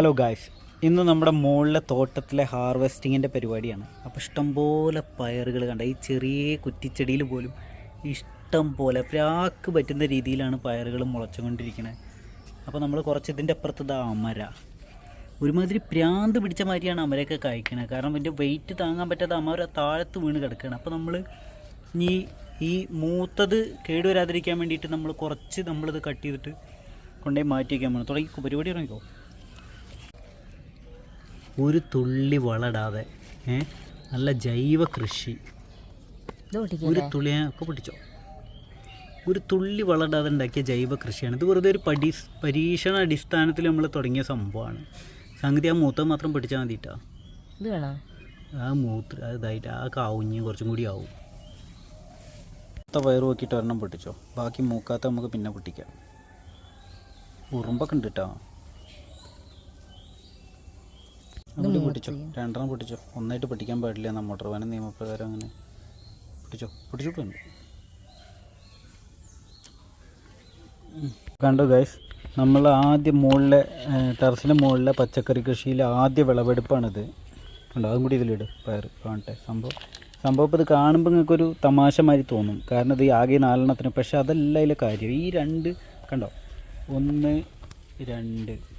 Hello guys ഇന്ന് നമ്മുടെ മുകളിലെ തോട്ടത്തിലെ ഹാർവെസ്റ്റിങ്ങിന്റെ പരിപാടിയാണ്. അപ്പോൾ ഇഷ്ടംപോലെ പയറുകൾ കണ്ട ഈ ചെറിയ കുറ്റിച്ചെടിയിൽ പോലും ഇഷ്ടം പോലെ പ്രാക്ക് പറ്റുന്ന രീതിയിലാണ് പയറുകൾ മുളച്ചുകൊണ്ടിരിക്കുന്നത് അപ്പോൾ നമ്മൾ കുറച്ച് ഇതിന്റെ അപ്പുറത്ത് ഇതാ അമര. ഒരുമാതിരി പ്രാന്ത് പിടിച്ച മാതിരിയാണ് അമരയൊക്കെ കായ്ക്കണത് കാരണം ഇതിന്റെ വെയിറ്റ് താങ്ങാൻ പറ്റാത്ത അമര താഴത്ത് വീണ് കിടക്കുകയാണ്. അപ്പോൾ നമ്മൾ ഇനി ഈ മൂത്തത് കേടുവരാതിരിക്കാൻ വേണ്ടിയിട്ട് നമ്മൾ കുറച്ച് നമ്മളിത് കട്ട് ചെയ്തിട്ട് കൊണ്ടുപോയി മാറ്റി വയ്ക്കാൻ പോകണം തുടങ്ങി പരിപാടി തുടങ്ങിക്കോ. ഒരു തുള്ളി വളടാതെ നല്ല ജൈവ കൃഷി. ഒരു തുള്ളി ഒക്കെ പിടിച്ചോ ഒരു തുള്ളി വളടാതെ ഉണ്ടാക്കിയ ജൈവ കൃഷിയാണ്. ഇത് വെറുതെ ഒരു പടി പരീക്ഷണ അടിസ്ഥാനത്തിൽ നമ്മൾ തുടങ്ങിയ സംഭവമാണ്. സംഗതി ആ മൂത്ത മാത്രം പിടിച്ചാൽ മതിട്ടാ. ആ മൂത്ത് ഇതായിട്ട് ആ കാവുഞ്ഞ് കുറച്ചും കൂടി ആവും. മൂത്ത വയർ നോക്കിയിട്ട് ഒരെണ്ണം പൊട്ടിച്ചോ? ബാക്കി മൂക്കാത്ത നമുക്ക് പിന്നെ പൊട്ടിക്കാം. ഉറുമ്പൊക്കെ ഉണ്ട് കേട്ടോ അതുകൂടി പൊട്ടിച്ചോ? രണ്ടെണ്ണം പൊട്ടിച്ചോ? ഒന്നായിട്ട് പൊട്ടിക്കാൻ പാടില്ല. എന്നാ മോട്ടോർ വാഹന നിയമപ്രകാരം അങ്ങനെ പൊട്ടിച്ചോ? പൊട്ടിച്ചിട്ടുണ്ട് കണ്ടു ഗൈസ് നമ്മൾ ആദ്യം മുകളിലെ ടെറസിന്റെ മുകളിലെ പച്ചക്കറി കൃഷിയിലെ ആദ്യ വിളവെടുപ്പാണിത്. കണ്ടോ? അതും കൂടി ഇതിലിട്. പയർ കാണട്ടെ. സംഭവം സംഭവം ഇപ്പോൾ ഇത് കാണുമ്പോൾ നിങ്ങൾക്കൊരു തമാശ മാതിരി തോന്നും. കാരണം ഇത് ഈ ആകെ നാലെണ്ണത്തിന്. പക്ഷേ അതല്ല അതിലെ കാര്യം. ഈ രണ്ട് കണ്ടോ? ഒന്ന് രണ്ട്.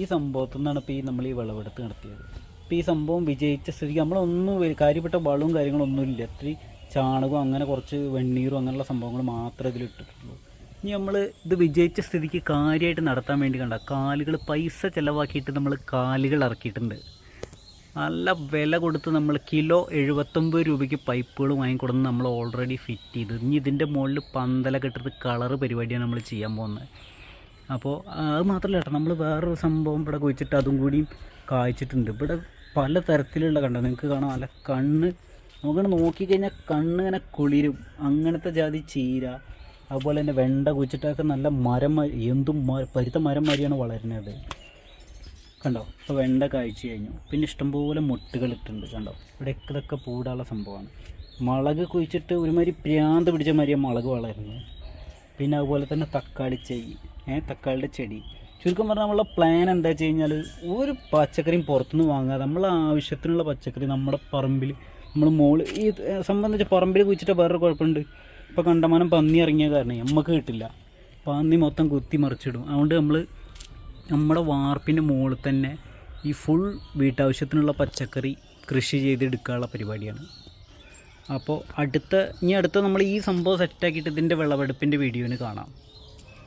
ഈ സംഭവത്തിൽ നിന്നാണ് ഇപ്പോൾ ഈ നമ്മൾ ഈ വിളവെടുത്ത് നടത്തിയത്. ഇപ്പോൾ ഈ സംഭവം വിജയിച്ച സ്ഥിതിക്ക് നമ്മളൊന്നും കാര്യപ്പെട്ട വളവും കാര്യങ്ങളും ഒന്നുമില്ല ഇത്ര ചാണകവും അങ്ങനെ കുറച്ച് വെണ്ണീറും അങ്ങനെയുള്ള സംഭവങ്ങൾ മാത്രമേ ഇതിലിട്ടിട്ടുള്ളൂ ഇനി നമ്മൾ ഇത് വിജയിച്ച സ്ഥിതിക്ക് കാര്യമായിട്ട് നടത്താൻ വേണ്ടി കണ്ട കാലുകൾ പൈസ ചിലവാക്കിയിട്ട് നമ്മൾ കാലുകൾ ഇറക്കിയിട്ടുണ്ട്. നല്ല വില കൊടുത്ത് നമ്മൾ കിലോ എഴുപത്തൊമ്പത് രൂപയ്ക്ക് പൈപ്പുകൾ വാങ്ങിക്കൊടുന്ന് നമ്മൾ ഓൾറെഡി ഫിറ്റ് ചെയ്ത്. ഇനി ഇതിന്റെ മുകളിൽ പന്തലൊക്കെ ഇട്ടിട്ട് കളറ് പരിപാടിയാണ് നമ്മൾ ചെയ്യാൻ പോകുന്നത്. അപ്പോൾ അത് മാത്രമല്ല കേട്ടോ നമ്മൾ വേറൊരു സംഭവം ഇവിടെ കുഴിച്ചിട്ട് അതും കൂടിയും കായ്ച്ചിട്ടുണ്ട്. ഇവിടെ പല തരത്തിലുള്ള കണ്ടോ നിങ്ങൾക്ക് കാണാം നല്ല കണ്ണ്. നമുക്കിങ്ങനെ നോക്കിക്കഴിഞ്ഞാൽ കണ്ണ് ഇങ്ങനെ കുളിരും. അങ്ങനത്തെ ജാതി ചീര അതുപോലെ തന്നെ വെണ്ട കുഴിച്ചിട്ടൊക്കെ നല്ല മരം എന്തും പരുത്ത മരം മാതിരിയാണ് വളരുന്നത്. കണ്ടോ? ഇപ്പോൾ വെണ്ട കായ്ച്ചു കഴിഞ്ഞു. പിന്നെ ഇഷ്ടംപോലെ മുട്ടുകൾ ഇട്ടുണ്ട് കണ്ടോ? ഇവിടെ ഇതൊക്കെ പൂടാനുള്ള സംഭവമാണ്. മുളക് കുഴിച്ചിട്ട് ഒരുമാതിരി പ്രാന്ത് പിടിച്ച മാതിരിയാണ് മുളക് വളരുന്നത്. പിന്നെ അതുപോലെ തന്നെ തക്കാളി ഏ തക്കാളിയുടെ ചെടി. ചുരുക്കം പറഞ്ഞാൽ നമ്മളെ പ്ലാൻ എന്താ വെച്ച് കഴിഞ്ഞാൽ ഒരു പച്ചക്കറിയും പുറത്തുനിന്ന് വാങ്ങാതെ നമ്മളെ ആവശ്യത്തിനുള്ള പച്ചക്കറി നമ്മുടെ പറമ്പിൽ നമ്മൾ മോൾ ഈ സംബന്ധിച്ച് പറമ്പിൽ കുഴിച്ചിട്ട് വേറൊരു കുഴപ്പമുണ്ട്. ഇപ്പോൾ കണ്ടമാനം പന്നി ഇറങ്ങിയ കാരണം നമുക്ക് കിട്ടില്ല. പന്നി മൊത്തം കുത്തി മറിച്ചിടും. അതുകൊണ്ട് നമ്മൾ നമ്മുടെ വാർപ്പിന്റെ മുകളിൽ തന്നെ ഈ ഫുൾ വീട്ടാവശ്യത്തിനുള്ള പച്ചക്കറി കൃഷി ചെയ്തെടുക്കാനുള്ള പരിപാടിയാണ്. അപ്പോൾ അടുത്ത ഇനി അടുത്ത നമ്മൾ ഈ സംഭവം സെറ്റാക്കിയിട്ട് ഇതിന്റെ വിളവെടുപ്പിന്റെ വീഡിയോന് കാണാം.